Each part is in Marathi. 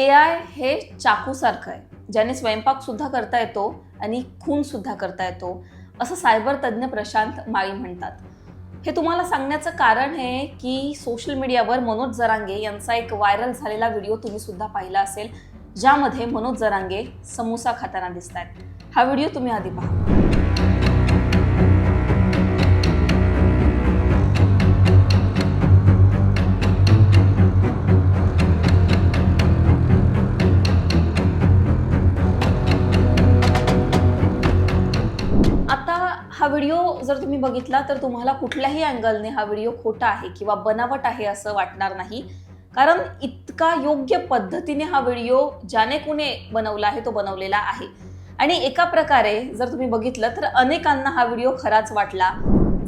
ए आय हे चाकूसारखं आहे. ज्याने स्वयंपाक सुद्धा करता येतो आणि खून सुद्धा करता येतो असं सायबर तज्ज्ञ प्रशांत माळी म्हणतात. हे तुम्हाला सांगण्याचं कारण हे की सोशल मीडियावर मनोज जरांगे यांचा एक व्हायरल झालेला व्हिडिओ तुम्ही सुद्धा पाहिला असेल ज्यामध्ये मनोज जरांगे समोसा खाताना दिसत आहेत हा व्हिडिओ तुम्ही आधी पहा. जर तुम्ही बघितला तर तुम्हाला कुठल्याही अँगलने हा व्हिडिओ खोटा आहे किंवा बनावट आहे असं वाटणार नाही. कारण इतका योग्य पद्धतीने हा व्हिडिओ ज्याने कुणे बनवला आहे तो बनवलेला आहे. आणि एका प्रकारे जर तुम्ही बघितलं तर अनेकांना हा व्हिडिओ खराच वाटला.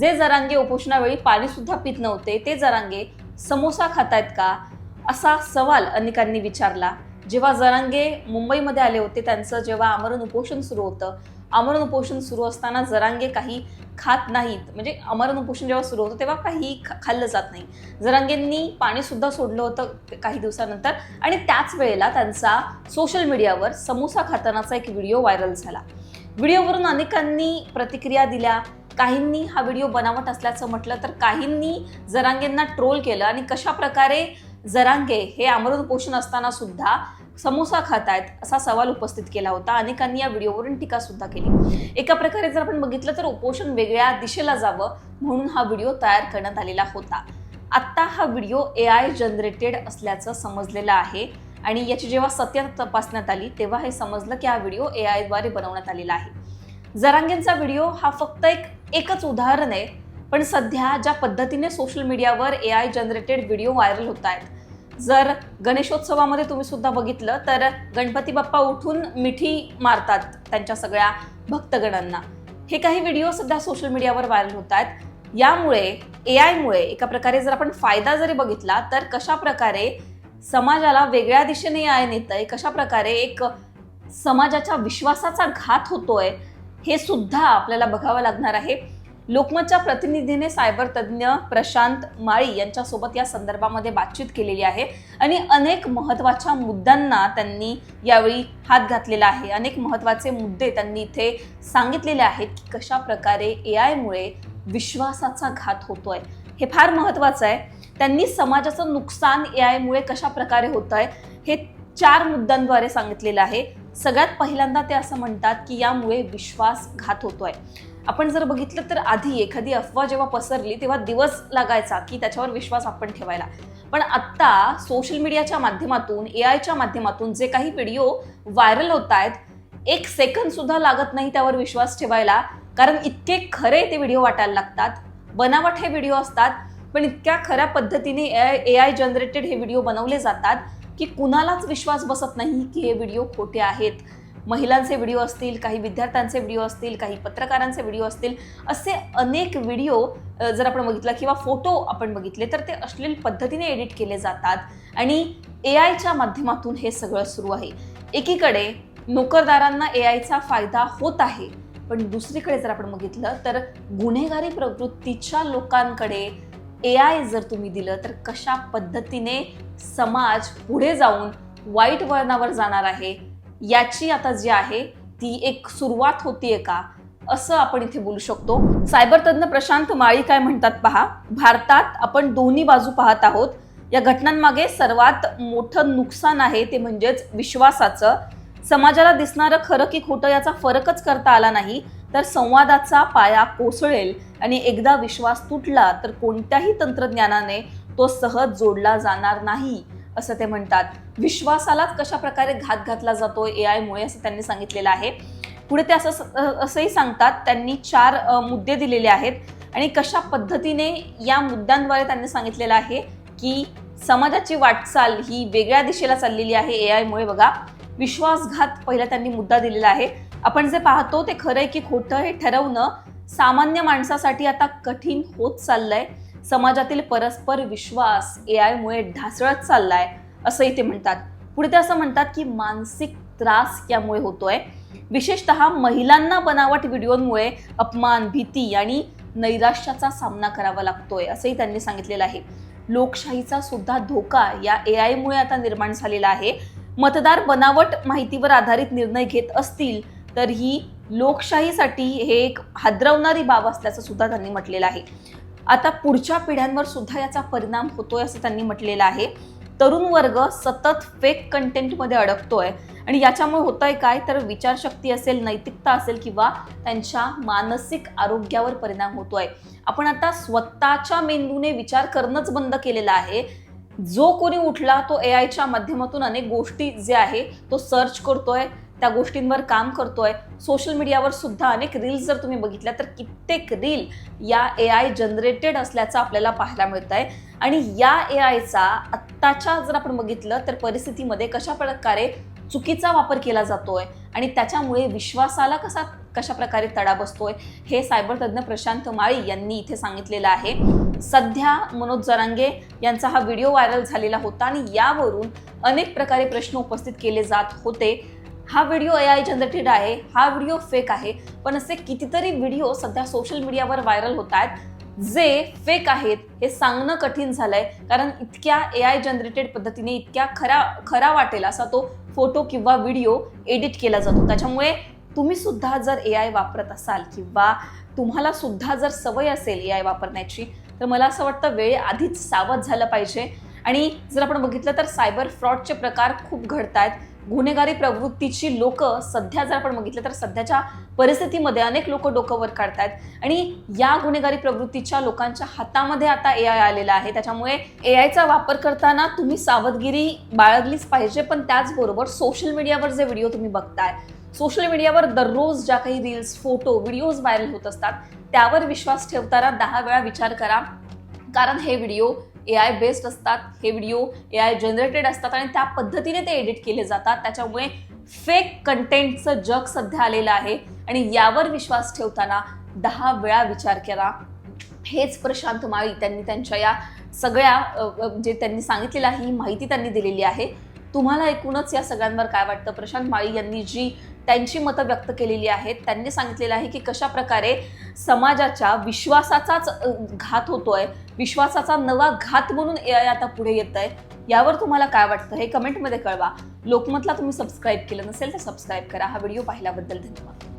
जे जरांगे उपोषणावेळी पाणी सुद्धा पित नव्हते ते जरांगे समोसा खातायत का? असा सवाल अनेकांनी विचारला. जेव्हा जरांगे मुंबईमध्ये आले होते त्यांचं जेव्हा आमरण उपोषण सुरू होतं आमरण उपोषण सुरू असताना जरांगे काही खात नाहीत. म्हणजे अमरणपोषण उपोषण जेव्हा सुरू होतं तेव्हा काही खा- खाल्लं जात नाही. जरांगेंनी पाणीसुद्धा सोडलं होतं काही दिवसानंतर. आणि त्याच वेळेला त्यांचा सोशल मीडियावर समोसा खातानाचा एक व्हिडिओ व्हायरल झाला. व्हिडिओवरून अनेकांनी प्रतिक्रिया दिल्या. काहींनी हा व्हिडिओ बनावट असल्याचं म्हटलं तर काहींनी जरांगेंना ट्रोल केलं. आणि कशा प्रकारे जरांगे हे अमरण पोषण असताना सुद्धा समोसा खातायत असा सवाल उपस्थित केला होता. अनेकांनी या व्हिडिओवरून टीका सुद्धा केली. एका प्रकारे जर आपण बघितलं तर उपोषण वेगळ्या दिशेला जावं म्हणून हा व्हिडिओ तयार करण्यात आलेला होता. आत्ता हा व्हिडिओ ए आय जनरेटेड असल्याचं समजलेलं आहे आणि याची जेव्हा सत्य तपासण्यात आली तेव्हा हे समजलं की हा व्हिडिओ ए आयद्वारे बनवण्यात आलेला आहे. जरांगेंचा व्हिडिओ हा फक्त एक एकच उदाहरण आहे पण सध्या ज्या पद्धतीने सोशल मीडियावर A I generated video viral होत आहेत जर गणेशोत्सवामध्ये तुम्ही सुद्धा बघितलं तर गणपती बाप्पा उठून मिठी मारतात त्यांच्या सगळ्या भक्तगणांना. हे काही व्हिडिओ सध्या सोशल मीडियावर व्हायरल होत आहेत. यामुळे ए आयमुळे एका प्रकारे जर आपण फायदा जरी बघितला तर कशा प्रकारे समाजाला वेगळ्या दिशेने ए आय नेत आहे कशा प्रकारे एक समाजाच्या विश्वासाचा घात होतोय हे सुद्धा आपल्याला बघावं लागणार आहे. लोकमतच्या प्रतिनिधीने सायबर तज्ज्ञ प्रशांत माळी यांच्यासोबत या संदर्भामध्ये बातचीत केलेली आहे. आणि अनेक महत्त्वाच्या मुद्द्यांना त्यांनी यावेळी हात घातलेला आहे. अनेक महत्त्वाचे मुद्दे त्यांनी इथे सांगितलेले आहेत की कशा प्रकारे ए आयमुळे विश्वासाचा घात होतोय. हे फार महत्त्वाचं आहे. त्यांनी समाजाचं नुकसान ए आयमुळे कशा प्रकारे होत आहे हे चार मुद्द्यांद्वारे सांगितलेलं आहे. सगळ्यात पहिल्यांदा ते असं म्हणतात की यामुळे विश्वासघात होतोय. आपण जर बघितलं तर आधी एखादी अफवा जेव्हा पसरली तेव्हा दिवस लागायचा की त्याच्यावर विश्वास आपण ठेवायला. पण आत्ता सोशल मीडियाच्या माध्यमातून ए आयच्या माध्यमातून जे काही व्हिडिओ व्हायरल होत आहेत एक सेकंद सुद्धा लागत नाही त्यावर विश्वास ठेवायला. कारण इतके खरे ते व्हिडिओ वाटायला लागतात. बनावट हे व्हिडिओ असतात. पण इतक्या खऱ्या पद्धतीने ए आय जनरेटेड हे व्हिडिओ बनवले जातात की कुणालाच विश्वास बसत नाही की हे व्हिडिओ खोटे आहेत. महिलांचे व्हिडिओ असतील काही विद्यार्थ्यांचे व्हिडिओ असतील काही पत्रकारांचे व्हिडिओ असतील असे अनेक व्हिडिओ जर आपण बघितला किंवा फोटो आपण बघितले तर ते अश्लील पद्धतीने एडिट केले जातात. आणि ए आयच्या माध्यमातून हे सगळं सुरू आहे. एकीकडे नोकरदारांना ए आयचा फायदा होत आहे पण दुसरीकडे जर आपण बघितलं तर गुन्हेगारी प्रवृत्तीच्या लोकांकडे ए आय जर तुम्ही दिलं तर कशा पद्धतीने समाज पुढे जाऊन वाईट वळणावर जाणार आहे याची आता जी आहे ती एक सुरुवात होतीये का? असं आपण इथे बोलू शकतो. सायबर तज्ज्ञ प्रशांत माळी काय म्हणतात पहा? भारतात आपण दोन्ही बाजू पाहत आहोत. या घटनांमागे सर्वात मोठं नुकसान आहे ते म्हणजेच विश्वासाचं. समाजाला दिसणारं खरं की खोटं याचा फरकच करता आला नाही तर संवादाचा पाया कोसळेल आणि एकदा विश्वास तुटला तर कोणत्याही तंत्रज्ञानाने तो सहज जोडला जाणार नाही. असं ते म्हणतात. विश्वासालाच कशा प्रकारे घात घातला जातो ए आयमुळे असं त्यांनी सांगितलेलं आहे. पुढे ते असं असंही सांगतात त्यांनी चार मुद्दे दिलेले आहेत आणि कशा पद्धतीने या मुद्द्यांद्वारे त्यांनी सांगितलेलं आहे की समाजाची वाटचाल ही वेगळ्या दिशेला चाललेली आहे ए आयमुळे बघा विश्वासघात पहिला त्यांनी मुद्दा दिलेला आहे. आपण जे पाहतो ते खरंय की खोटं हे ठरवणं सामान्य माणसासाठी आता कठीण होत चाललंय. समाजातील परस्पर विश्वास ए आयमुळे ढासळत चाललाय असंही ते म्हणतात. पुढे ते असं म्हणतात की मानसिक त्रास यामुळे होतोय. विशेषतः महिलांना बनावट व्हिडिओमुळे अपमान भीती आणि नैराश्याचा सामना करावा लागतोय असंही त्यांनी सांगितलेलं आहे. लोकशाहीचा सुद्धा धोका या ए आयमुळे आता निर्माण झालेला आहे. मतदार बनावट माहितीवर आधारित निर्णय घेत असतील तर ही लोकशाहीसाठी हे एक हादरवणारी बाब असल्याचं सुद्धा त्यांनी म्हटलेलं आहे. आता पुढच्या पिढ्यांवर सुद्धा याचा परिणाम होतोय असं त्यांनी म्हटलेलं आहे. तरुण वर्ग सतत फेक कंटेंटमध्ये अडकतोय. आणि याच्यामुळे होतंय काय? तर विचारशक्ती असेल नैतिकता असेल किंवा त्यांच्या मानसिक आरोग्यावर परिणाम होतोय. आपण आता स्वतःच्या मेंदूने विचार करणंच बंद केलेला आहे. जो कोणी उठला तो ए आयच्या माध्यमातून अनेक गोष्टी जे आहे तो सर्च करतोय. त्या गोष्टींवर काम करतोय. सोशल मीडियावर सुद्धा अनेक रील्स जर तुम्ही बघितल्या तर कित्येक रील या ए आय जनरेटेड असल्याचं आपल्याला पाहायला मिळत आहे आणि या ए आयचा आत्ताच्या जर आपण बघितलं तर परिस्थितीमध्ये कशा प्रकारे चुकीचा वापर केला जातोय आणि त्याच्यामुळे विश्वासाला कसा कशा प्रकारे तडा बसतोय हे सायबर तज्ज्ञ प्रशांत माळी यांनी इथे सांगितलेलं आहे. सध्या मनोज जरांगे यांचा हा व्हिडिओ व्हायरल झालेला होता आणि यावरून अनेक प्रकारे प्रश्न उपस्थित केले जात होते. हा व्हिडिओ ए आय जनरेटेड आहे हा व्हिडिओ फेक आहे पण असे कितीतरी व्हिडिओ सध्या सोशल मीडियावर व्हायरल होत आहेत जे फेक आहेत हे सांगणं कठीण झालंय. कारण इतक्या ए आय जनरेटेड पद्धतीने इतक्या खरा खरा वाटेल असा तो फोटो किंवा व्हिडिओ एडिट केला जातो. त्याच्यामुळे तुम्ही सुद्धा जर ए आय वापरत असाल किंवा तुम्हाला सुद्धा जर सवय असेल ए आय वापरण्याची तर मला असं वाटतं वेळ आधीच सावध झालं पाहिजे. आणि जर आपण बघितलं तर सायबर फ्रॉडचे प्रकार खूप घडत आहेत गुन्हेगारी प्रवृत्तीची लोक सध्या जर आपण बघितलं तर सध्याच्या परिस्थितीमध्ये अनेक लोक डोकं वर काढतात आणि या गुन्हेगारी प्रवृत्तीच्या लोकांच्या हातामध्ये आता ए आय आलेला आहे. त्याच्यामुळे ए आयचा वापर करताना तुम्ही सावधगिरी बाळगलीच पाहिजे. पण त्याचबरोबर सोशल मीडियावर जे व्हिडिओ तुम्ही बघताय सोशल मीडियावर दररोज ज्या काही रील्स फोटो व्हिडिओज व्हायरल होत असतात त्यावर विश्वास ठेवताना दहा वेळा विचार करा. कारण हे व्हिडिओ ए आय बेस्ड असतात हे व्हिडिओ ए आय जनरेटेड असतात आणि त्या पद्धतीने ते एडिट केले जातात. त्याच्यामुळे फेक कंटेंटचं जग सध्या आलेलं आहे. आणि यावर विश्वास ठेवताना दहा वेळा विचार करा हेच प्रशांत माळी त्यांनी त्यांच्या या सगळ्या जे त्यांनी सांगितलेलं आहे ही माहिती त्यांनी दिलेली आहे. तुम्हाला एकूणच या सगळ्यांवर काय वाटतं? प्रशांत माळी यांनी जी त्यांची मतं व्यक्त केलेली आहेत. त्यांनी सांगितलेलं आहे की कशा प्रकारे समाजाच्या विश्वासाचाच घात होतोय. विश्वासाचा नवा घात म्हणून ए आय आता पुढे येत आहे यावर तुम्हाला काय वाटतं हे कमेंटमध्ये कळवा. लोकमतला तुम्ही सबस्क्राईब केलं नसेल तर सबस्क्राईब करा. हा व्हिडिओ पाहिल्याबद्दल धन्यवाद.